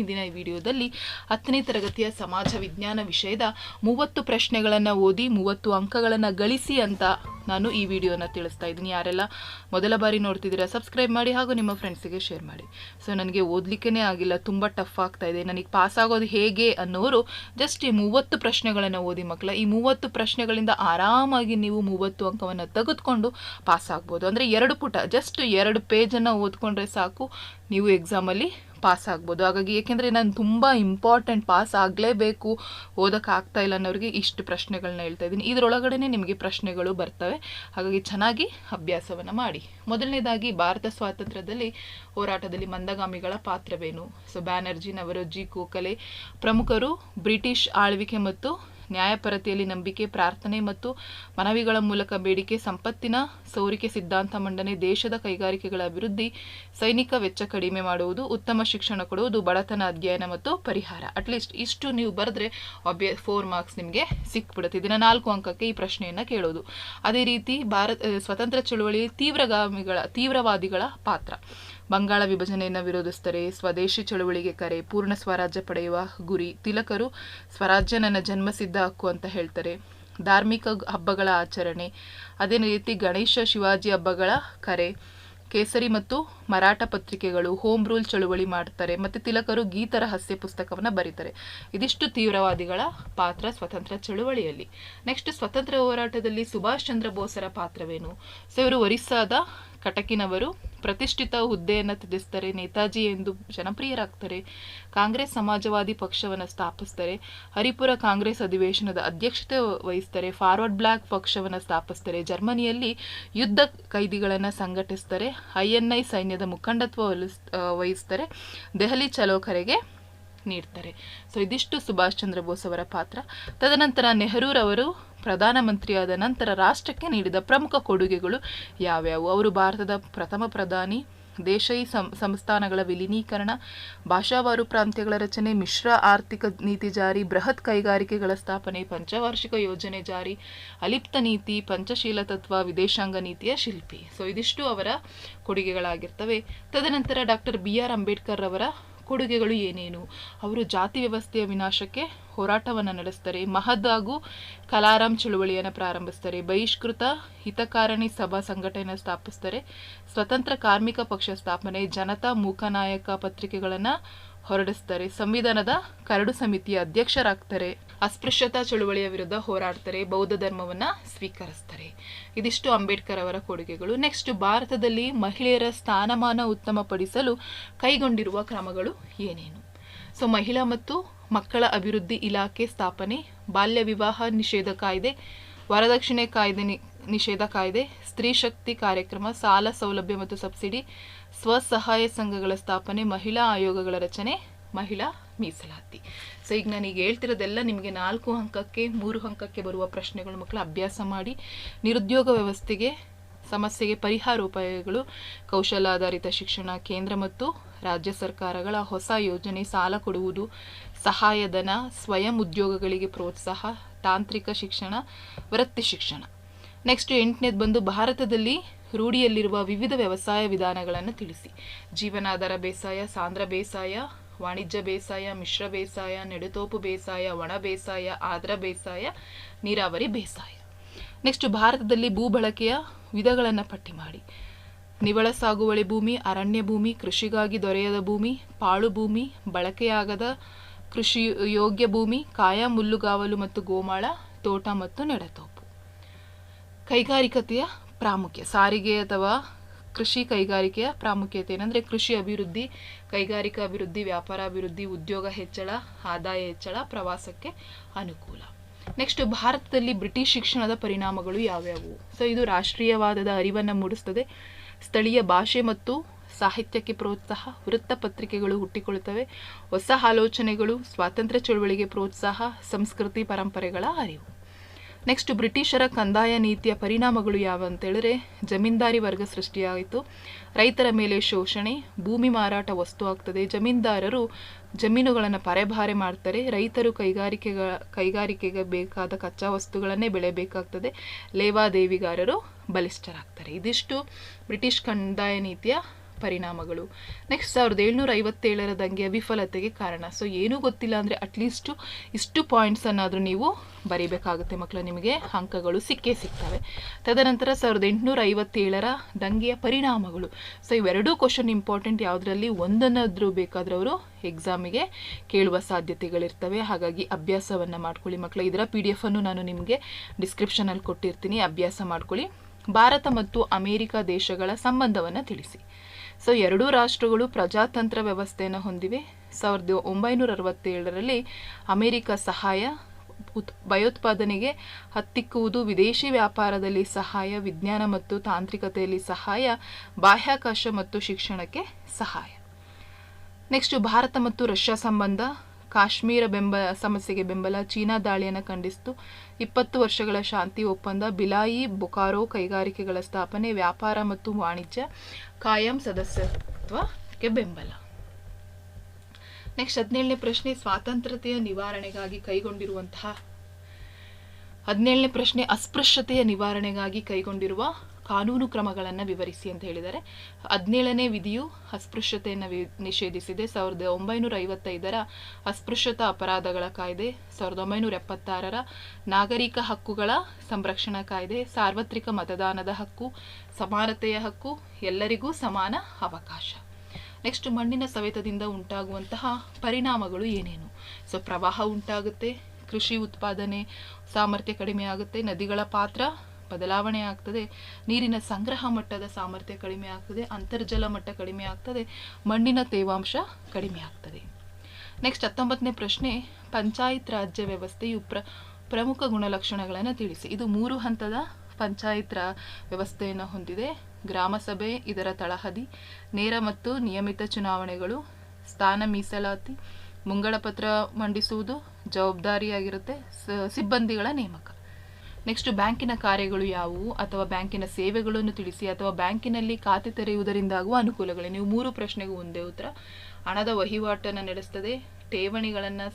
ಇಂದಿನ ಈ ವಿಡಿಯೋದಲ್ಲಿ ಹತ್ತನೇ ತರಗತಿಯ ಸಮಾಜ ವಿಜ್ಞಾನ ವಿಷಯದ ಮೂವತ್ತು ಪ್ರಶ್ನೆಗಳನ್ನು ಓದಿ ಮೂವತ್ತು ಅಂಕಗಳನ್ನು ಗಳಿಸಿ ಅಂತ ನಾನು ಈ ವಿಡಿಯೋನ ತಿಳಿಸ್ತಾ ಇದ್ದೀನಿ. ಯಾರೆಲ್ಲ ಮೊದಲ ಬಾರಿ ನೋಡ್ತಿದ್ದೀರಾ ಸಬ್ಸ್ಕ್ರೈಬ್ ಮಾಡಿ ಹಾಗೂ ನಿಮ್ಮ ಫ್ರೆಂಡ್ಸಿಗೆ ಶೇರ್ ಮಾಡಿ. ಸೊ ನನಗೆ ಓದಲಿಕ್ಕೇ ಆಗಿಲ್ಲ, ತುಂಬ ಟಫ್ ಆಗ್ತಾ ಇದೆ. ನನಗೆ ಪಾಸ್ ಆಗೋದು ಹೇಗೆ ಅನ್ನೋರು ಜಸ್ಟ್ ಈ ಮೂವತ್ತು ಪ್ರಶ್ನೆಗಳನ್ನು ಓದಿ ಮಕ್ಕಳ, ಈ ಮೂವತ್ತು ಪ್ರಶ್ನೆಗಳಿಂದ ಆರಾಮಾಗಿ ನೀವು ಮೂವತ್ತು ಅಂಕವನ್ನು ತೆಗೆದುಕೊಂಡು ಪಾಸ್ ಆಗ್ಬೋದು. ಅಂದರೆ ಎರಡು ಪುಟ ಜಸ್ಟ್ ಎರಡು ಪೇಜನ್ನು ಓದ್ಕೊಂಡ್ರೆ ಸಾಕು. ನೀವು ಎಕ್ಸಾಮಲ್ಲಿ ಪಾಸ್ ಆಗ್ಬೋದು. ಹಾಗಾಗಿ ಏಕೆಂದರೆ ನಾನು ತುಂಬ ಇಂಪಾರ್ಟೆಂಟ್ ಪಾಸ್ ಆಗಲೇಬೇಕು. ಓದೋಕ್ಕಾಗ್ತಾ ಇಲ್ಲ ಅನ್ನೋರಿಗೆ ಇಷ್ಟು ಪ್ರಶ್ನೆಗಳನ್ನ ಹೇಳ್ತಾ ಇದ್ದೀನಿ. ಇದರೊಳಗಡೆ ನಿಮಗೆ ಪ್ರಶ್ನೆಗಳು ಬರ್ತವೆ. ಹಾಗಾಗಿ ಚೆನ್ನಾಗಿ ಅಭ್ಯಾಸವನ್ನು ಮಾಡಿ. ಮೊದಲನೇದಾಗಿ ಭಾರತ ಸ್ವಾತಂತ್ರ್ಯದಲ್ಲಿ ಹೋರಾಟದಲ್ಲಿ ಮಂದಗಾಮಿಗಳ ಪಾತ್ರವೇನು? So ಬ್ಯಾನರ್ಜಿನವರು, G. ಗೋಖಲೆ ಪ್ರಮುಖರು, ಬ್ರಿಟಿಷ್ ಆಳ್ವಿಕೆ ಮತ್ತು ನ್ಯಾಯಪರತೆಯಲ್ಲಿ ನಂಬಿಕೆ, ಪ್ರಾರ್ಥನೆ ಮತ್ತು ಮನವಿಗಳ ಮೂಲಕ ಬೇಡಿಕೆ, ಸಂಪತ್ತಿನ ಸೋರಿಕೆ ಸಿದ್ಧಾಂತ ಮಂಡನೆ, ದೇಶದ ಕೈಗಾರಿಕೆಗಳ ಅಭಿವೃದ್ಧಿ, ಸೈನಿಕ ವೆಚ್ಚ ಕಡಿಮೆ ಮಾಡುವುದು, ಉತ್ತಮ ಶಿಕ್ಷಣ ಕೊಡುವುದು, ಬಡತನ ಅಧ್ಯಯನ ಮತ್ತು ಪರಿಹಾರ. ಅಟ್ಲೀಸ್ಟ್ ಇಷ್ಟು ನೀವು ಬರೆದ್ರೆ ಒಬ್ಯ ಫೋರ್ ಮಾರ್ಕ್ಸ್ ನಿಮಗೆ ಸಿಕ್ಬಿಡುತ್ತೆ. ಇದನ್ನ ನಾಲ್ಕು ಅಂಕಕ್ಕೆ ಈ ಪ್ರಶ್ನೆಯನ್ನು ಕೇಳೋದು. ಅದೇ ರೀತಿ ಭಾರತ ಸ್ವತಂತ್ರ ಚಳುವಳಿ ತೀವ್ರಗಾಮಿಗಳ, ತೀವ್ರವಾದಿಗಳ ಪಾತ್ರ. ಬಂಗಾಳ ವಿಭಜನೆಯನ್ನು ವಿರೋಧಿಸ್ತಾರೆ ಸ್ವದೇಶಿ ಚಳುವಳಿಗೆ ಕರೆ, ಪೂರ್ಣ ಸ್ವರಾಜ್ಯ ಪಡೆಯುವ ಗುರಿ ತಿಲಕರು, ಸ್ವರಾಜ್ಯ ನನ್ನ ಜನ್ಮಸಿದ್ಧ ಹಕ್ಕು ಅಂತ ಹೇಳ್ತಾರೆ. ಧಾರ್ಮಿಕ ಹಬ್ಬಗಳ ಆಚರಣೆ. ಅದೇ ರೀತಿ ಗಣೇಶ ಶಿವಾಜಿ ಹಬ್ಬಗಳ ಕರೆ. ಕೇಸರಿ ಮತ್ತು ಮರಾಠ ಪತ್ರಿಕೆಗಳು ಹೋಮ್ ರೂಲ್ ಚಳುವಳಿ ಮಾಡ್ತಾರೆ ಮತ್ತು ತಿಲಕರು ಗೀತರ ಹಾಸ್ಯ ಪುಸ್ತಕವನ್ನು ಬರೀತಾರೆ. ಇದಿಷ್ಟು ತೀವ್ರವಾದಿಗಳ ಪಾತ್ರ ಸ್ವತಂತ್ರ ಚಳುವಳಿಯಲ್ಲಿ. ನೆಕ್ಸ್ಟ್ ಸ್ವತಂತ್ರ ಹೋರಾಟದಲ್ಲಿ ಸುಭಾಷ್ ಚಂದ್ರ ಬೋಸರ ಪಾತ್ರವೇನು? ಸೊ ಇವರು ಒರಿಸ್ಸಾದ ಕಟಕಿನವರು. ಪ್ರತಿಷ್ಠಿತ ಹುದ್ದೆಯನ್ನು ತಿಳಿಸ್ತಾರೆ, ನೇತಾಜಿ ಎಂದು ಜನಪ್ರಿಯರಾಗ್ತಾರೆ, ಕಾಂಗ್ರೆಸ್ ಸಮಾಜವಾದಿ ಪಕ್ಷವನ್ನು ಸ್ಥಾಪಿಸ್ತಾರೆ, ಹರಿಪುರ ಕಾಂಗ್ರೆಸ್ ಅಧಿವೇಶನದ ಅಧ್ಯಕ್ಷತೆ ವಹಿಸ್ತಾರೆ, ಫಾರ್ವರ್ಡ್ ಬ್ಲಾಕ್ ಪಕ್ಷವನ್ನು ಸ್ಥಾಪಿಸ್ತಾರೆ, ಜರ್ಮನಿಯಲ್ಲಿ ಯುದ್ಧ ಕೈದಿಗಳನ್ನು ಸಂಘಟಿಸ್ತಾರೆ ಐ ಎನ್ ಐ ಸೈನ್ಯದ ಮುಖಂಡತ್ವ ವಹಿಸ್ತಾರೆ, ದೆಹಲಿ ಚಲೋ ಕರೆಗೆ ನೀಡ್ತಾರೆ. ಸೊ, ಇದಿಷ್ಟು ಸುಭಾಷ್ ಚಂದ್ರ ಬೋಸ್ ಅವರ ಪಾತ್ರ. ತದನಂತರ ನೆಹರೂರವರು ಪ್ರಧಾನಮಂತ್ರಿಯಾದ ನಂತರ ರಾಷ್ಟ್ರಕ್ಕೆ ನೀಡಿದ ಪ್ರಮುಖ ಕೊಡುಗೆಗಳು ಯಾವ್ಯಾವು? ಅವರು ಭಾರತದ ಪ್ರಥಮ ಪ್ರಧಾನಿ, ದೇಶೈ ಸಂ, ಸಂಸ್ಥಾನಗಳ ವಿಲೀನೀಕರಣ, ಭಾಷಾವಾರು ಪ್ರಾಂತ್ಯಗಳ ರಚನೆ, ಮಿಶ್ರ ಆರ್ಥಿಕ ನೀತಿ ಜಾರಿ, ಬೃಹತ್ ಕೈಗಾರಿಕೆಗಳ ಸ್ಥಾಪನೆ, ಪಂಚವಾರ್ಷಿಕ ಯೋಜನೆ ಜಾರಿ, ಅಲಿಪ್ತ ನೀತಿ, ಪಂಚಶೀಲ ತತ್ವ, ವಿದೇಶಾಂಗ ನೀತಿಯ ಶಿಲ್ಪಿ. ಸೊ ಇದಿಷ್ಟು ಅವರ ಕೊಡುಗೆಗಳಾಗಿರ್ತವೆ. ತದನಂತರ ಡಾಕ್ಟರ್ ಬಿ ಆರ್ ಅಂಬೇಡ್ಕರ್ ಅವರ ಕೊಡುಗೆಗಳು ಏನೇನು? ಅವರು ಜಾತಿ ವ್ಯವಸ್ಥೆಯ ವಿನಾಶಕ್ಕೆ ಹೋರಾಟವನ್ನು ನಡೆಸ್ತಾರೆ. ಮಹದ್ ಹಾಗೂ ಕಲಾರಾಮ್ ಚಳುವಳಿಯನ್ನು ಪ್ರಾರಂಭಿಸ್ತಾರೆ. ಬಹಿಷ್ಕೃತ ಹಿತಕಾರಣಿ ಸಭಾ ಸಂಘಟನೆಯನ್ನು ಸ್ಥಾಪಿಸ್ತಾರೆ. ಸ್ವತಂತ್ರ ಕಾರ್ಮಿಕ ಪಕ್ಷ ಸ್ಥಾಪನೆ, ಜನತಾ ಮೂಕನಾಯಕ ಪತ್ರಿಕೆಗಳನ್ನು ಹೊರಡಿಸ್ತಾರೆ. ಸಂವಿಧಾನದ ಕರಡು ಸಮಿತಿಯ ಅಧ್ಯಕ್ಷರಾಗ್ತಾರೆ. ಅಸ್ಪೃಶ್ಯತಾ ಚಳುವಳಿಯ ವಿರುದ್ಧ ಹೋರಾಡ್ತಾರೆ. ಬೌದ್ಧ ಧರ್ಮವನ್ನು ಸ್ವೀಕರಿಸ್ತಾರೆ. ಇದಿಷ್ಟು ಅಂಬೇಡ್ಕರ್ ಅವರ ಕೊಡುಗೆಗಳು. ನೆಕ್ಸ್ಟ್, ಭಾರತದಲ್ಲಿ ಮಹಿಳೆಯರ ಸ್ಥಾನಮಾನ ಉತ್ತಮಪಡಿಸಲು ಕೈಗೊಂಡಿರುವ ಕ್ರಮಗಳು ಏನೇನು? ಸೊ, ಮಹಿಳಾ ಮತ್ತು ಮಕ್ಕಳ ಅಭಿವೃದ್ಧಿ ಇಲಾಖೆ ಸ್ಥಾಪನೆ, ಬಾಲ್ಯ ವಿವಾಹ ನಿಷೇಧ ಕಾಯ್ದೆ, ವರದಕ್ಷಿಣೆ ಕಾಯ್ದೆ ನಿಷೇಧ ಕಾಯ್ದೆ, ಸ್ತ್ರೀ ಶಕ್ತಿ ಕಾರ್ಯಕ್ರಮ, ಸಾಲ ಸೌಲಭ್ಯ ಮತ್ತು ಸಬ್ಸಿಡಿ, ಸ್ವಸಹಾಯ ಸಂಘಗಳ ಸ್ಥಾಪನೆ, ಮಹಿಳಾ ಆಯೋಗಗಳ ರಚನೆ, ಮಹಿಳಾ ಮೀಸಲಾತಿ. ಸೊ ಈಗ ನಾನೀಗ ಹೇಳ್ತಿರೋದೆಲ್ಲ ನಿಮಗೆ ನಾಲ್ಕು ಅಂಕಕ್ಕೆ ಮೂರು ಅಂಕಕ್ಕೆ ಬರುವ ಪ್ರಶ್ನೆಗಳು ಮಕ್ಕಳು ಅಭ್ಯಾಸ ಮಾಡಿ, ನಿರುದ್ಯೋಗ ವ್ಯವಸ್ಥೆಗೆ, ಸಮಸ್ಯೆಗೆ ಪರಿಹಾರ ಉಪಾಯಗಳು, ಕೌಶಲಾಧಾರಿತ ಶಿಕ್ಷಣ ಕೇಂದ್ರ ಮತ್ತು ರಾಜ್ಯ ಸರ್ಕಾರಗಳ ಹೊಸ ಯೋಜನೆ, ಸಾಲ ಕೊಡುವುದು ಸಹಾಯಧನ, ಸ್ವಯಂ ಉದ್ಯೋಗಗಳಿಗೆ ಪ್ರೋತ್ಸಾಹ, ತಾಂತ್ರಿಕ ಶಿಕ್ಷಣ, ವೃತ್ತಿ ಶಿಕ್ಷಣ. ನೆಕ್ಸ್ಟ್ ಎಂಟನೇದು ಬಂದು ಭಾರತದಲ್ಲಿ ರೂಢಿಯಲ್ಲಿರುವ ವಿವಿಧ ವ್ಯವಸಾಯ ವಿಧಾನಗಳನ್ನು ತಿಳಿಸಿ. ಜೀವನಾಧಾರ ಬೇಸಾಯ ಸಾಂದ್ರ ಬೇಸಾಯ, ವಾಣಿಜ್ಯ ಬೇಸಾಯ, ಮಿಶ್ರ ಬೇಸಾಯ, ನೆಡುತೋಪು ಬೇಸಾಯ, ಒಣ ಬೇಸಾಯ ಆದ್ರ ಬೇಸಾಯ, ನೀರಾವರಿ ಬೇಸಾಯ. ನೆಕ್ಸ್ಟ್ ಭಾರತದಲ್ಲಿ ಭೂ ಬಳಕೆಯ ವಿಧಗಳನ್ನು ಪಟ್ಟಿ ಮಾಡಿ. ನಿವಳ ಸಾಗುವಳಿ ಭೂಮಿ, ಅರಣ್ಯ ಭೂಮಿ, ಕೃಷಿಗಾಗಿ ದೊರೆಯದ ಭೂಮಿ, ಪಾಳು ಭೂಮಿ, ಬಳಕೆಯಾಗದ ಕೃಷಿ ಯೋಗ್ಯ ಭೂಮಿ, ಕಾಯ ಮುಲ್ಲುಗಾವಲು ಮತ್ತು ಗೋಮಾಳ, ತೋಟ ಮತ್ತು ನೆಡತೋಪು. ಕೈಗಾರಿಕತೆಯ ಪ್ರಾಮುಖ್ಯ. ಸಾರಿಗೆ ಅಥವಾ ಕೃಷಿ ಕೈಗಾರಿಕೆಯ ಪ್ರಾಮುಖ್ಯತೆ ಏನಂದರೆ ಕೃಷಿ ಅಭಿವೃದ್ಧಿ, ಕೈಗಾರಿಕಾ ಅಭಿವೃದ್ಧಿ, ವ್ಯಾಪಾರ ಅಭಿವೃದ್ಧಿ, ಉದ್ಯೋಗ ಹೆಚ್ಚಳ, ಆದಾಯ ಹೆಚ್ಚಳ, ಪ್ರವಾಸಕ್ಕೆ ಅನುಕೂಲ. ನೆಕ್ಸ್ಟ್ ಭಾರತದಲ್ಲಿ ಬ್ರಿಟಿಷ್ ಶಿಕ್ಷಣದ ಪರಿಣಾಮಗಳು ಯಾವ್ಯಾವು? ಸೊ ಇದು ರಾಷ್ಟ್ರೀಯವಾದದ ಅರಿವನ್ನು ಮೂಡಿಸ್ತದೆ. ಸ್ಥಳೀಯ ಭಾಷೆ ಮತ್ತು ಸಾಹಿತ್ಯಕ್ಕೆ ಪ್ರೋತ್ಸಾಹ, ವೃತ್ತಪತ್ರಿಕೆಗಳು ಹುಟ್ಟಿಕೊಳ್ಳುತ್ತವೆ. ಹೊಸ ಆಲೋಚನೆಗಳು, ಸ್ವಾತಂತ್ರ್ಯ ಚಳುವಳಿಗೆ ಪ್ರೋತ್ಸಾಹ, ಸಂಸ್ಕೃತಿ ಪರಂಪರೆಗಳ ಅರಿವು. ನೆಕ್ಸ್ಟ್ ಬ್ರಿಟಿಷರ ಕಂದಾಯ ನೀತಿಯ ಪರಿಣಾಮಗಳು ಯಾವ ಅಂತ ಹೇಳಿದ್ರೆ ಜಮೀನ್ದಾರಿ ವರ್ಗ ಸೃಷ್ಟಿಯಾಯಿತು. ರೈತರ ಮೇಲೆ ಶೋಷಣೆ, ಭೂಮಿ ಮಾರಾಟ ವಸ್ತು ಆಗ್ತದೆ. ಜಮೀನ್ದಾರರು ಜಮೀನುಗಳನ್ನು ಪರೆಭಾರೆ ಮಾಡ್ತಾರೆ. ರೈತರು ಕೈಗಾರಿಕೆಗಳ ಕೈಗಾರಿಕೆಗೆ ಬೇಕಾದ ಕಚ್ಚಾ ವಸ್ತುಗಳನ್ನೇ ಬೆಳೆಯಬೇಕಾಗ್ತದೆ. ಲೇವಾದೇವಿಗಾರರು ಬಲಿಷ್ಠರಾಗ್ತಾರೆ. ಇದಿಷ್ಟು ಬ್ರಿಟಿಷ್ ಕಂದಾಯ ನೀತಿಯ ಪರಿಣಾಮಗಳು. ನೆಕ್ಸ್ಟ್ ಸಾವಿರದ ಏಳ್ನೂರ ಐವತ್ತೇಳರ ದಂಗೆಯ ವಿಫಲತೆಗೆ ಕಾರಣ. ಸೊ ಏನೂ ಗೊತ್ತಿಲ್ಲ ಅಂದರೆ ಅಟ್ಲೀಸ್ಟು ಇಷ್ಟು ಪಾಯಿಂಟ್ಸನ್ನಾದರೂ ನೀವು ಬರೀಬೇಕಾಗುತ್ತೆ ಮಕ್ಕಳು ನಿಮಗೆ ಅಂಕಗಳು ಸಿಕ್ಕೇ ಸಿಗ್ತವೆ. ತದನಂತರ ಸಾವಿರದ ಎಂಟುನೂರ ಐವತ್ತೇಳರ ದಂಗೆಯ ಪರಿಣಾಮಗಳು. ಸೊ ಇವೆರಡೂ ಕ್ವಶನ್ ಇಂಪಾರ್ಟೆಂಟ್ ಯಾವುದರಲ್ಲಿ ಒಂದನ್ನಾದರೂ ಬೇಕಾದ್ರೆ ಅವರು ಎಕ್ಸಾಮಿಗೆ ಕೇಳುವ ಸಾಧ್ಯತೆಗಳಿರ್ತವೆ. ಹಾಗಾಗಿ ಅಭ್ಯಾಸವನ್ನು ಮಾಡ್ಕೊಳ್ಳಿ ಮಕ್ಕಳು ಇದರ ಪಿ ಡಿ ಎಫನ್ನು ನಾನು ನಿಮಗೆ ಡಿಸ್ಕ್ರಿಪ್ಷನಲ್ಲಿ ಕೊಟ್ಟಿರ್ತೀನಿ. ಅಭ್ಯಾಸ ಮಾಡ್ಕೊಳ್ಳಿ. ಭಾರತ ಮತ್ತು ಅಮೇರಿಕಾ ದೇಶಗಳ ಸಂಬಂಧವನ್ನು ತಿಳಿಸಿ. ಸೊ ಎರಡೂ ರಾಷ್ಟ್ರಗಳು ಪ್ರಜಾತಂತ್ರ ವ್ಯವಸ್ಥೆಯನ್ನು ಹೊಂದಿವೆ. ಸಾವಿರದ ಒಂಬೈನೂರ ಅರವತ್ತೇಳರಲ್ಲಿ ಅಮೆರಿಕ ಸಹಾಯ, ಉತ್, ಭಯೋತ್ಪಾದನೆಗೆ ಹತ್ತಿಕ್ಕುವುದು, ವಿದೇಶಿ ವ್ಯಾಪಾರದಲ್ಲಿ ಸಹಾಯ, ವಿಜ್ಞಾನ ಮತ್ತು ತಾಂತ್ರಿಕತೆಯಲ್ಲಿ ಸಹಾಯ, ಬಾಹ್ಯಾಕಾಶ ಮತ್ತು ಶಿಕ್ಷಣಕ್ಕೆ ಸಹಾಯ. ನೆಕ್ಸ್ಟು, ಭಾರತ ಮತ್ತು ರಷ್ಯಾ ಸಂಬಂಧ. ಕಾಶ್ಮೀರ ಬೆಂಬ ಸಮಸ್ಯೆಗೆ ಬೆಂಬಲ, ಚೀನಾ ದಾಳಿಯನ್ನು ಖಂಡಿಸಿತು. ಇಪ್ಪತ್ತು ವರ್ಷಗಳ ಶಾಂತಿ ಒಪ್ಪಂದ, ಬಿಲಾಯಿ, ಬೊಕಾರೋ ಕೈಗಾರಿಕೆಗಳ ಸ್ಥಾಪನೆ, ವ್ಯಾಪಾರ ಮತ್ತು ವಾಣಿಜ್ಯ ಕಾಯಂ ಸದಸ್ಯತ್ವಕ್ಕೆ ಬೆಂಬಲ. ನೆಕ್ಸ್ಟ್ ಹದಿನೇಳನೇ ಪ್ರಶ್ನೆ, ಸ್ವಾತಂತ್ರ್ಯತೆಯ ನಿವಾರಣೆಗಾಗಿ ಕೈಗೊಂಡಿರುವಂತಹ ಹದಿನೇಳನೇ ಪ್ರಶ್ನೆ, ಅಸ್ಪೃಶ್ಯತೆಯ ನಿವಾರಣೆಗಾಗಿ ಕೈಗೊಂಡಿರುವ ಕಾನೂನು ಕ್ರಮಗಳನ್ನು ವಿವರಿಸಿ ಅಂತ ಹೇಳಿದ್ದಾರೆ. ಹದಿನೇಳನೇ ವಿಧಿಯು ಅಸ್ಪೃಶ್ಯತೆಯನ್ನು ವಿ, ನಿಷೇಧಿಸಿದೆ. ಸಾವಿರದ ಒಂಬೈನೂರ ಐವತ್ತೈದರ ಅಸ್ಪೃಶ್ಯತಾ ಅಪರಾಧಗಳ ಕಾಯ್ದೆ, ಸಾವಿರದ ಒಂಬೈನೂರ ಎಪ್ಪತ್ತಾರರ ನಾಗರಿಕ ಹಕ್ಕುಗಳ ಸಂರಕ್ಷಣಾ ಕಾಯ್ದೆ, ಸಾರ್ವತ್ರಿಕ ಮತದಾನದ ಹಕ್ಕು, ಸಮಾನತೆಯ ಹಕ್ಕು, ಎಲ್ಲರಿಗೂ ಸಮಾನ ಅವಕಾಶ. ನೆಕ್ಸ್ಟ್ ಮಣ್ಣಿನ ಸವೆತದಿಂದ ಉಂಟಾಗುವಂತಹ ಪರಿಣಾಮಗಳು ಏನೇನು? ಸೊ, ಪ್ರವಾಹ ಉಂಟಾಗುತ್ತೆ, ಕೃಷಿ ಉತ್ಪಾದನೆ ಸಾಮರ್ಥ್ಯ ಕಡಿಮೆ ಆಗುತ್ತೆ, ನದಿಗಳ ಪಾತ್ರ ಬದಲಾವಣೆ ಆಗ್ತದೆ, ನೀರಿನ ಸಂಗ್ರಹ ಮಟ್ಟದ ಸಾಮರ್ಥ್ಯ ಕಡಿಮೆ ಆಗ್ತದೆ, ಅಂತರ್ಜಲ ಮಟ್ಟ ಕಡಿಮೆ ಆಗ್ತದೆ, ಮಣ್ಣಿನ ತೇವಾಂಶ ಕಡಿಮೆ ಆಗ್ತದೆ. ನೆಕ್ಸ್ಟ್ ಹತ್ತೊಂಬತ್ತನೇ ಪ್ರಶ್ನೆ, ಪಂಚಾಯತ್ ರಾಜ್ಯ ವ್ಯವಸ್ಥೆಯು ಪ್ರ, ಪ್ರಮುಖ ಗುಣಲಕ್ಷಣಗಳನ್ನು ತಿಳಿಸಿ. ಇದು ಮೂರು ಹಂತದ ಪಂಚಾಯತ್ ವ್ಯವಸ್ಥೆಯನ್ನು ಹೊಂದಿದೆ. ಗ್ರಾಮಸಭೆ ಇದರ ತಳಹದಿ, ನೇರ ಮತ್ತು ನಿಯಮಿತ ಚುನಾವಣೆಗಳು, ಸ್ಥಾನ ಮೀಸಲಾತಿ, ಮುಂಗಡ ಪತ್ರ ಮಂಡಿಸುವುದು ಜವಾಬ್ದಾರಿಯಾಗಿರುತ್ತೆ ಸಿಬ್ಬಂದಿಗಳ ನೇಮಕ. ನೆಕ್ಸ್ಟ್ ಬ್ಯಾಂಕಿನ ಕಾರ್ಯಗಳು ಯಾವುವು ಅಥವಾ ಬ್ಯಾಂಕಿನ ಸೇವೆಗಳನ್ನು ತಿಳಿಸಿ ಅಥವಾ ಬ್ಯಾಂಕಿನಲ್ಲಿ ಖಾತೆ ತೆರೆಯುವುದರಿಂದ ಆಗುವ ಅನುಕೂಲಗಳು? ನೀವು ಮೂರು ಪ್ರಶ್ನೆಗೂ ಒಂದೇ ಉತ್ತರ. ಹಣದ ವಹಿವಾಟನ್ನು ನಡೆಸ್ತದೆ, ಠೇವಣಿಗಳನ್ನು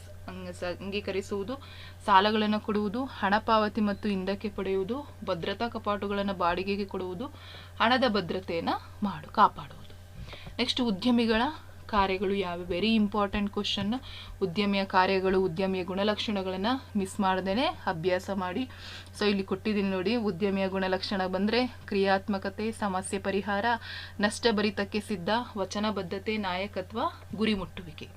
ಅಂಗೀಕರಿಸುವುದು, ಸಾಲಗಳನ್ನು ಕೊಡುವುದು, ಹಣ ಪಾವತಿ ಮತ್ತು ಹಿಂದಕ್ಕೆ ಪಡೆಯುವುದು, ಭದ್ರತಾ ಕಪಾಟುಗಳನ್ನು ಬಾಡಿಗೆಗೆ ಕೊಡುವುದು, ಹಣದ ಭದ್ರತೆಯನ್ನು ಮಾಡು, ಕಾಪಾಡುವುದು. ನೆಕ್ಸ್ಟ್ ಉದ್ಯಮಿಗಳ ಕಾರ್ಯಗಳು ಯಾವ ವೆರಿ ಇಂಪಾರ್ಟೆಂಟ್ ಕ್ವಶನ್ ಉದ್ಯಮಿಯ ಕಾರ್ಯಗಳು, ಉದ್ಯಮಿಯ ಗುಣಲಕ್ಷಣಗಳನ್ನು ಮಿಸ್ ಮಾಡ್ದೇ ಅಭ್ಯಾಸ ಮಾಡಿ. ಸೊ ಇಲ್ಲಿ ಕೊಟ್ಟಿದ್ದೀನಿ ನೋಡಿ, ಉದ್ಯಮಿಯ ಗುಣಲಕ್ಷಣ ಬಂದರೆ ಕ್ರಿಯಾತ್ಮಕತೆ, ಸಮಸ್ಯೆ ಪರಿಹಾರ, ನಷ್ಟಭರಿತಕ್ಕೆ ಸಿದ್ಧ, ವಚನಬದ್ಧತೆ, ನಾಯಕತ್ವ, ಗುರಿ ಮುಟ್ಟುವಿಕೆ.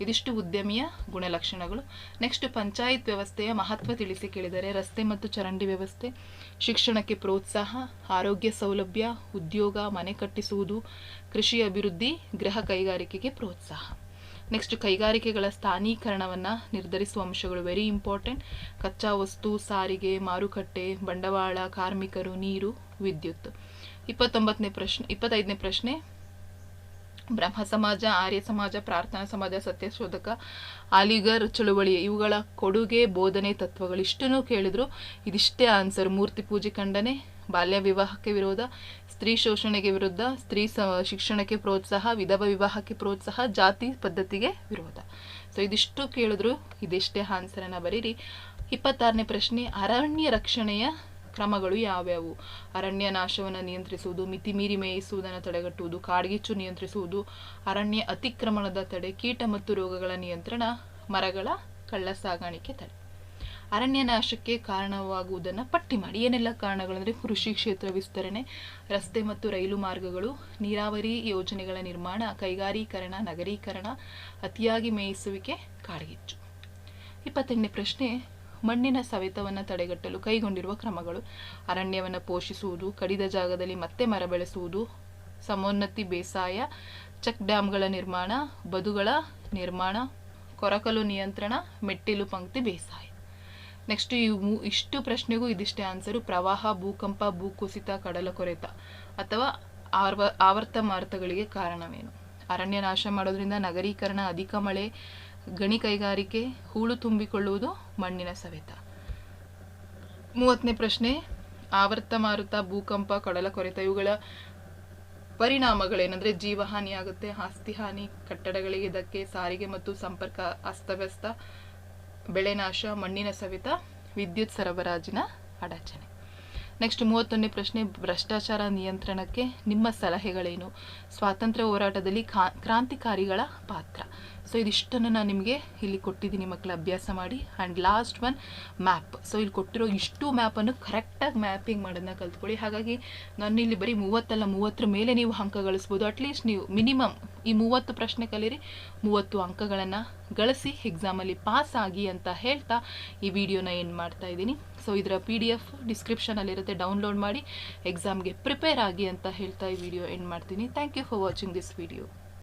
ಇದಿಷ್ಟು ಉದ್ಯಮಿಯ ಗುಣಲಕ್ಷಣಗಳು. ನೆಕ್ಸ್ಟ್ ಪಂಚಾಯತ್ ವ್ಯವಸ್ಥೆಯ ಮಹತ್ವ ತಿಳಿಸಿ ಕೇಳಿದರೆ, ರಸ್ತೆ ಮತ್ತು ಚರಂಡಿ ವ್ಯವಸ್ಥೆ, ಶಿಕ್ಷಣಕ್ಕೆ ಪ್ರೋತ್ಸಾಹ, ಆರೋಗ್ಯ ಸೌಲಭ್ಯ, ಉದ್ಯೋಗ, ಮನೆ ಕಟ್ಟಿಸುವುದು ಕೃಷಿ ಅಭಿವೃದ್ಧಿ, ಗೃಹ ಕೈಗಾರಿಕೆಗೆ ಪ್ರೋತ್ಸಾಹ. ನೆಕ್ಸ್ಟ್ ಕೈಗಾರಿಕೆಗಳ ಸ್ಥಾನೀಕರಣವನ್ನು ನಿರ್ಧರಿಸುವ ಅಂಶಗಳು ವೆರಿ ಇಂಪಾರ್ಟೆಂಟ್ ಕಚ್ಚಾ ವಸ್ತು, ಸಾರಿಗೆ, ಮಾರುಕಟ್ಟೆ, ಬಂಡವಾಳ, ಕಾರ್ಮಿಕರು, ನೀರು, ವಿದ್ಯುತ್. ಇಪ್ಪತ್ತೊಂಬತ್ತನೇ ಪ್ರಶ್ನೆ, ಇಪ್ಪತ್ತೈದನೇ ಪ್ರಶ್ನೆ. ಬ್ರಹ್ಮ ಸಮಾಜ, ಆರ್ಯ ಸಮಾಜ, ಪ್ರಾರ್ಥನಾ ಸಮಾಜ, ಸತ್ಯಶೋಧಕ ಅಲಿಗರ್ ಚಳುವಳಿ, ಇವುಗಳ ಕೊಡುಗೆ, ಬೋಧನೆ ತತ್ವಗಳು ಇಷ್ಟನ್ನು ಕೇಳಿದ್ರು. ಇದಿಷ್ಟೇ ಆನ್ಸರ್ ಮೂರ್ತಿ ಪೂಜೆ ಖಂಡನೆ, ಬಾಲ್ಯ ವಿವಾಹಕ್ಕೆ ವಿರೋಧ ಸ್ತ್ರೀ ಶೋಷಣೆಗೆ ವಿರುದ್ಧ, ಸ್ತ್ರೀ ಶಿಕ್ಷಣಕ್ಕೆ ಪ್ರೋತ್ಸಾಹ, ವಿಧವ ವಿವಾಹಕ್ಕೆ ಪ್ರೋತ್ಸಾಹ, ಜಾತಿ ಪದ್ಧತಿಗೆ ವಿರೋಧ. ಸೊ ಇದಿಷ್ಟು ಕೇಳಿದ್ರು. ಇದಿಷ್ಟೇ ಆನ್ಸರನ್ನು ಬರೀರಿ. ಇಪ್ಪತ್ತಾರನೇ ಪ್ರಶ್ನೆ, ಅರಣ್ಯ ರಕ್ಷಣೆಯ ಕ್ರಮಗಳು ಯಾವ್ಯಾವು? ಅರಣ್ಯ ನಾಶವನ್ನು ನಿಯಂತ್ರಿಸುವುದು, ಮಿತಿ ಮೀರಿ ಮೇಯಿಸುವುದನ್ನು ತಡೆಗಟ್ಟುವುದು, ಕಾಡ್ಗಿಚ್ಚು ನಿಯಂತ್ರಿಸುವುದು, ಅರಣ್ಯ ಅತಿಕ್ರಮಣದ ತಡೆ, ಕೀಟ ಮತ್ತು ರೋಗಗಳ ನಿಯಂತ್ರಣ, ಮರಗಳ ಕಳ್ಳ ಸಾಗಾಣಿಕೆ ತಡೆ. ಅರಣ್ಯ ನಾಶಕ್ಕೆ ಕಾರಣವಾಗುವುದನ್ನು ಪಟ್ಟಿ ಮಾಡಿ. ಏನೆಲ್ಲ ಕಾರಣಗಳಂದರೆ ಕೃಷಿ ಕ್ಷೇತ್ರ ವಿಸ್ತರಣೆ, ರಸ್ತೆ ಮತ್ತು ರೈಲು ಮಾರ್ಗಗಳು, ನೀರಾವರಿ ಯೋಜನೆಗಳ ನಿರ್ಮಾಣ, ಕೈಗಾರೀಕರಣ, ನಗರೀಕರಣ, ಅತಿಯಾಗಿ ಮೇಯಿಸುವಿಕೆ ಕಾಡ್ಗಿಚ್ಚು ಇಪ್ಪತ್ತೆಂಟನೇ ಪ್ರಶ್ನೆ, ಮಣ್ಣಿನ ಸವೆತವನ್ನು ತಡೆಗಟ್ಟಲು ಕೈಗೊಂಡಿರುವ ಕ್ರಮಗಳು. ಅರಣ್ಯವನ್ನು ಪೋಷಿಸುವುದು, ಕಡಿದ ಜಾಗದಲ್ಲಿ ಮತ್ತೆ ಮರ ಬೆಳೆಸುವುದು, ಸಮೋನ್ನತಿ ಬೇಸಾಯ, ಚೆಕ್ ಡ್ಯಾಮ್ಗಳ ನಿರ್ಮಾಣ, ಬದುಗಳ ನಿರ್ಮಾಣ, ಕೊರಕಲು ನಿಯಂತ್ರಣ, ಮೆಟ್ಟಿಲು ಪಂಕ್ತಿ ಬೇಸಾಯ. ನೆಕ್ಸ್ಟ್ ಇವು ಇಷ್ಟು ಪ್ರಶ್ನೆಗೂ ಇದಿಷ್ಟೇ ಆನ್ಸರು ಪ್ರವಾಹ, ಭೂಕಂಪ, ಭೂಕುಸಿತ ಕಡಲ ಕೊರೆತ ಅಥವಾ ಆರ್ವ, ಆವರ್ತ ಮಾರುತಗಳಿಗೆ ಕಾರಣವೇನು? ಅರಣ್ಯ ನಾಶ ಮಾಡೋದ್ರಿಂದ ನಗರೀಕರಣ, ಅಧಿಕ ಮಳೆ, ಗಣಿ ಕೈಗಾರಿಕೆ, ಹೂಳು ತುಂಬಿಕೊಳ್ಳುವುದು, ಮಣ್ಣಿನ ಸವೆತ. ಮೂವತ್ತನೇ ಪ್ರಶ್ನೆ, ಆವರ್ತ ಮಾರುತ, ಭೂಕಂಪ ಕಡಲ ಕೊರೆತ ಇವುಗಳ ಪರಿಣಾಮಗಳೇನೆಂದರೆ ಜೀವಹಾನಿ ಆಗುತ್ತೆ ಆಸ್ತಿ ಹಾನಿ ಕಟ್ಟಡಗಳಿಗೆ ಧಕ್ಕೆ ಸಾರಿಗೆ ಮತ್ತು ಸಂಪರ್ಕ ಅಸ್ತವ್ಯಸ್ತ ಬೆಳೆ ನಾಶ ಮಣ್ಣಿನ ಸವಿತ, ವಿದ್ಯುತ್ ಸರಬರಾಜಿನ ಅಡಚಣೆ. ನೆಕ್ಸ್ಟ್ ಮೂವತ್ತೊಂದನೇ ಪ್ರಶ್ನೆ, ಭ್ರಷ್ಟಾಚಾರ ನಿಯಂತ್ರಣಕ್ಕೆ ನಿಮ್ಮ ಸಲಹೆಗಳೇನು? ಸ್ವಾತಂತ್ರ್ಯ ಹೋರಾಟದಲ್ಲಿ ಕ್ರಾಂತಿಕಾರಿಗಳ ಪಾತ್ರ. ಸೊ ಇದಿಷ್ಟನ್ನು ನಾನು ನಿಮಗೆ ಇಲ್ಲಿ ಕೊಟ್ಟಿದ್ದೀನಿ ಮಕ್ಕಳ ಅಭ್ಯಾಸ ಮಾಡಿ. And last one map so ಇಲ್ಲಿ ಕೊಟ್ಟಿರೋ ಇಷ್ಟು ಮ್ಯಾಪನ್ನು ಕರೆಕ್ಟಾಗಿ ಮ್ಯಾಪಿಂಗ್ ಮಾಡೋದನ್ನ ಕಲ್ತ್ಕೊಳ್ಳಿ. ಹಾಗಾಗಿ ನಾನು ಇಲ್ಲಿ ಬರೀ ಮೂವತ್ತಲ್ಲ, ಮೂವತ್ತರ ಮೇಲೆ ನೀವು ಅಂಕ ಗಳಿಸ್ಬೋದು. ಅಟ್ಲೀಸ್ಟ್ ನೀವು ಮಿನಿಮಮ್ ಈ ಮೂವತ್ತು ಪ್ರಶ್ನೆ ಕಲೀರಿ. ಮೂವತ್ತು ಅಂಕಗಳನ್ನು ಗಳಿಸಿ ಎಕ್ಸಾಮಲ್ಲಿ ಪಾಸ್ ಆಗಿ ಅಂತ ಹೇಳ್ತಾ ಈ ವಿಡಿಯೋನ ಏನು ಮಾಡ್ತಾ ಇದ್ದೀನಿ. ಸೊ ಇದರ ಪಿ ಡಿ ಎಫ್ ಡಿಸ್ಕ್ರಿಪ್ಷನಲ್ಲಿರುತ್ತೆ ಡೌನ್ಲೋಡ್ ಮಾಡಿ ಎಕ್ಸಾಮ್ಗೆ ಪ್ರಿಪೇರ್ ಆಗಿ ಅಂತ ಹೇಳ್ತಾ ಈ ವಿಡಿಯೋ ಎಂಡ್ ಮಾಡ್ತೀನಿ. Thank you for watching this video